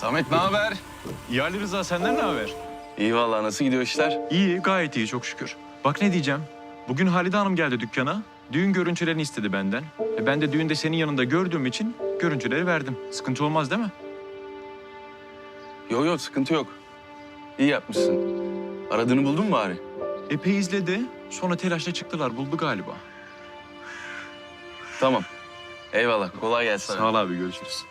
Samet ne haber? İyi Ali Rıza senden ne haber? İyi vallahi nasıl gidiyor işler? İyi, gayet iyi çok şükür. Bak ne diyeceğim. Bugün Halide Hanım geldi dükkana. Düğün görüntülerini istedi benden. E ben de düğünde senin yanında gördüğüm için görüntüleri verdim. Sıkıntı olmaz değil mi? Yok yok sıkıntı yok. İyi yapmışsın. Aradığını buldun mu bari? Epey izledi. Sonra telaşla çıktılar. Buldu galiba. Tamam. Eyvallah kolay gelsin. Sağ ol abi görüşürüz.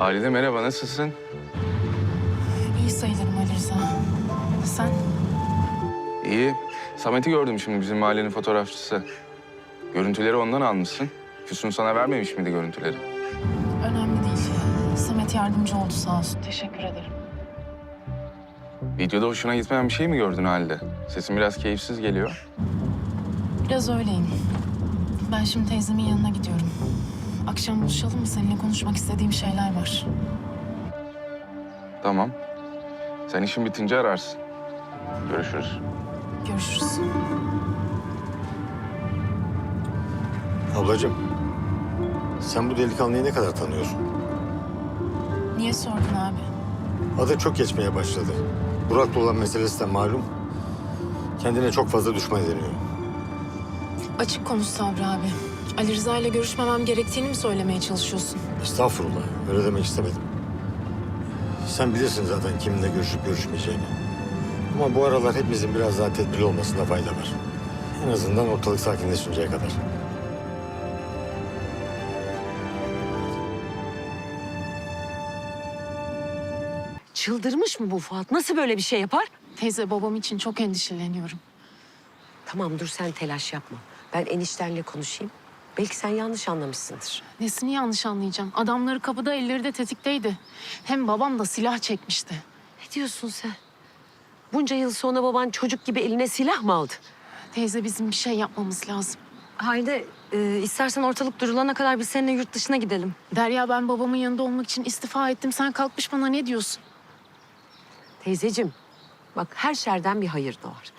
Halide merhaba nasılsın? iyi sayılırım Ali Rıza. Sen? İyi. Samet'i gördüm şimdi bizim mahallenin fotoğrafçısı. Görüntüleri ondan almışsın. Füsun sana vermemiş miydi görüntüleri? Önemli değil. Samet yardımcı oldu sağ olsun. Teşekkür ederim. Videoda hoşuna gitmeyen bir şey mi gördün Halide? Sesin biraz keyifsiz geliyor. Biraz öyleyim. Ben şimdi teyzemin yanına gidiyorum. Akşam buluşalım mı? Seninle konuşmak istediğim şeyler var. Tamam. Sen işin bitince ararsın. Görüşürüz. Görüşürüz. Ablacığım, sen bu delikanlıyı ne kadar tanıyorsun? Niye sordun abi? Adı çok geçmeye başladı. Burak'la olan meselesi de malum. Kendine çok fazla düşman ediniyor. Açık konuş Sabri abi. Ali Rıza ile görüşmemem gerektiğini mi söylemeye çalışıyorsun? Estağfurullah, öyle demek istemedim. Sen bilirsin zaten kiminle görüşüp görüşmeyeceğini. Ama bu aralar hepimizin biraz daha tedbirli olmasında fayda var. En azından ortalık sakinleşinceye kadar. Çıldırmış mı bu Fuat? Nasıl böyle bir şey yapar? Teyze babam için çok endişeleniyorum. Tamam dur sen telaş yapma. Ben eniştenle konuşayım. Belki sen yanlış anlamışsındır. Nesini yanlış anlayacağım? Adamları kapıda elleri de tetikteydi. Hem babam da silah çekmişti. Ne diyorsun sen? Bunca yıl sonra baban çocuk gibi eline silah mı aldı? Teyze bizim bir şey yapmamız lazım. Haydi e, istersen ortalık durulana kadar biz seninle yurt dışına gidelim. Derya ben babamın yanında olmak için istifa ettim. Sen kalkmış bana ne diyorsun? Teyzeciğim bak her şerden bir hayır doğar.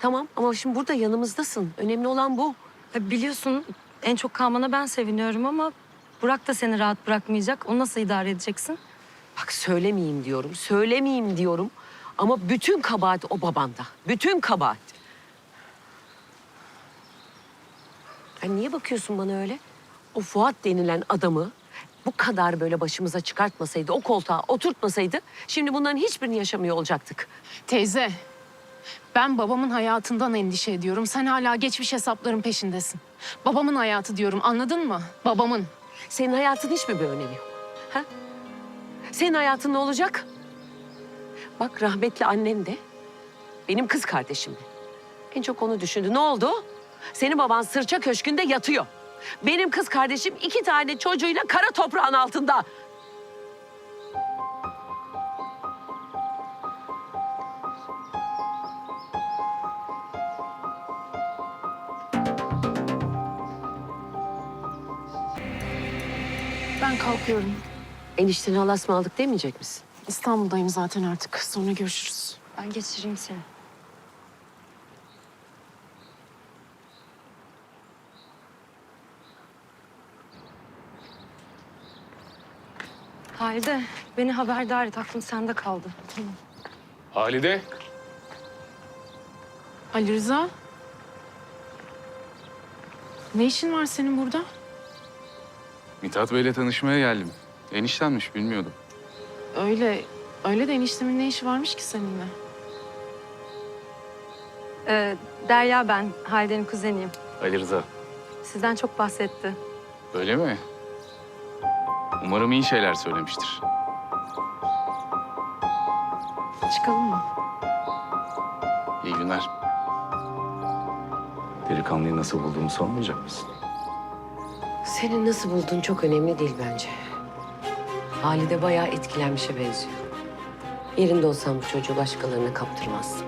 Tamam ama şimdi burada yanımızdasın. Önemli olan bu. E, biliyorsun en çok kalmana ben seviniyorum ama Burak da seni rahat bırakmayacak. Onu nasıl idare edeceksin? Bak söylemeyeyim diyorum, söylemeyeyim diyorum. Ama bütün kabahat o babanda. Bütün kabahat. Ya niye bakıyorsun bana öyle? O Fuat denilen adamı bu kadar böyle başımıza çıkartmasaydı, o koltuğa oturtmasaydı... ...şimdi bunların hiçbirini yaşamıyor olacaktık. Teyze, ben babamın hayatından endişe ediyorum. Sen hala geçmiş hesapların peşindesin. Babamın hayatı diyorum anladın mı? Babamın. Senin hayatın hiç mi bir önemi yok? Ha? Senin hayatın ne olacak? Bak rahmetli annem de benim kız kardeşim de. En çok onu düşündü. Ne oldu? Senin baban sırça köşkünde yatıyor. Benim kız kardeşim iki tane çocuğuyla kara toprağın altında. Ben kalkıyorum. Enişteni alas mı aldık demeyecek misin? İstanbul'dayım zaten artık. Sonra görüşürüz. Ben geçireyim seni. Halide beni haberdar et. Aklım sende kaldı. Halide. Ali Rıza. Ne işin var senin burada? Mithat Bey'le tanışmaya geldim. Eniştenmiş bilmiyordum. Öyle, öyle de eniştemin ne işi varmış ki seninle? Ee, Derya ben. Halide'nin kuzeniyim. Ali Rıza. Sizden çok bahsetti. Öyle mi? Umarım iyi şeyler söylemiştir. Çıkalım mı? İyi günler. Delikanlıyı nasıl bulduğumu sormayacak mısın? Senin nasıl bulduğun çok önemli değil bence. Halide bayağı etkilenmişe benziyor. Yerinde olsam bu çocuğu başkalarına kaptırmazdım.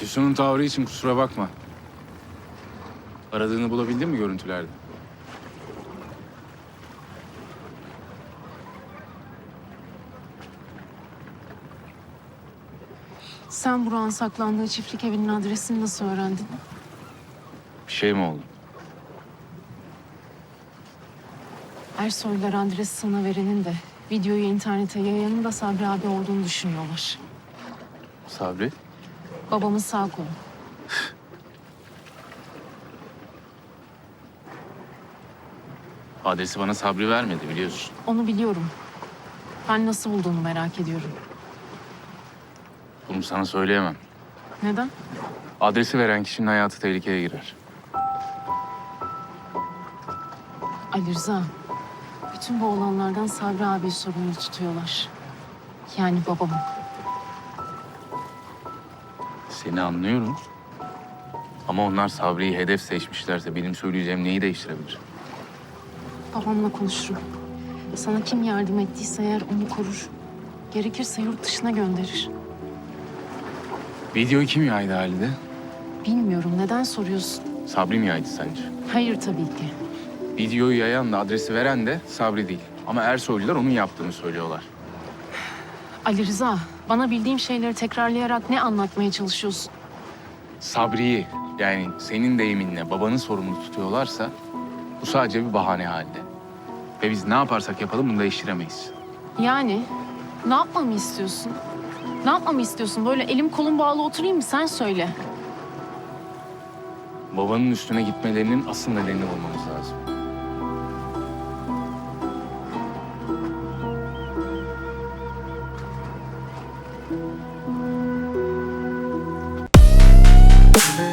Füsun'un tavrı için kusura bakma. Aradığını bulabildin mi görüntülerde? Sen Burak'ın saklandığı çiftlik evinin adresini nasıl öğrendin? Bir şey mi oldu? Ersoylar adresi sana verenin de videoyu internete yayanın da Sabri abi olduğunu düşünüyorlar. Sabri? Babamın sağ kolu. Adresi bana Sabri vermedi biliyorsun. Onu biliyorum. Ben nasıl bulduğunu merak ediyorum. Bunu sana söyleyemem. Neden? Adresi veren kişinin hayatı tehlikeye girer. Ali Rıza, bütün bu olanlardan Sabri abi sorumlu tutuyorlar. Yani babamı. Seni anlıyorum. Ama onlar Sabri'yi hedef seçmişlerse benim söyleyeceğim neyi değiştirebilir? Babamla konuşurum. Sana kim yardım ettiyse eğer onu korur. Gerekirse yurt dışına gönderir. Videoyu kim yaydı halde? Bilmiyorum neden soruyorsun? Sabri mi yaydı sence? Hayır tabii ki. Videoyu yayan da adresi veren de Sabri değil. Ama Ersoylular onun yaptığını söylüyorlar. Ali Rıza, bana bildiğim şeyleri tekrarlayarak ne anlatmaya çalışıyorsun? Sabri'yi yani senin deyiminle babanı sorumlu tutuyorlarsa bu sadece bir bahane halde. Ve biz ne yaparsak yapalım bunu değiştiremeyiz. Yani ne yapmamı istiyorsun? Ne yapmamı istiyorsun? Böyle elim kolum bağlı oturayım mı? Sen söyle. Babanın üstüne gitmelerinin asıl nedenini bulmamız lazım. Thank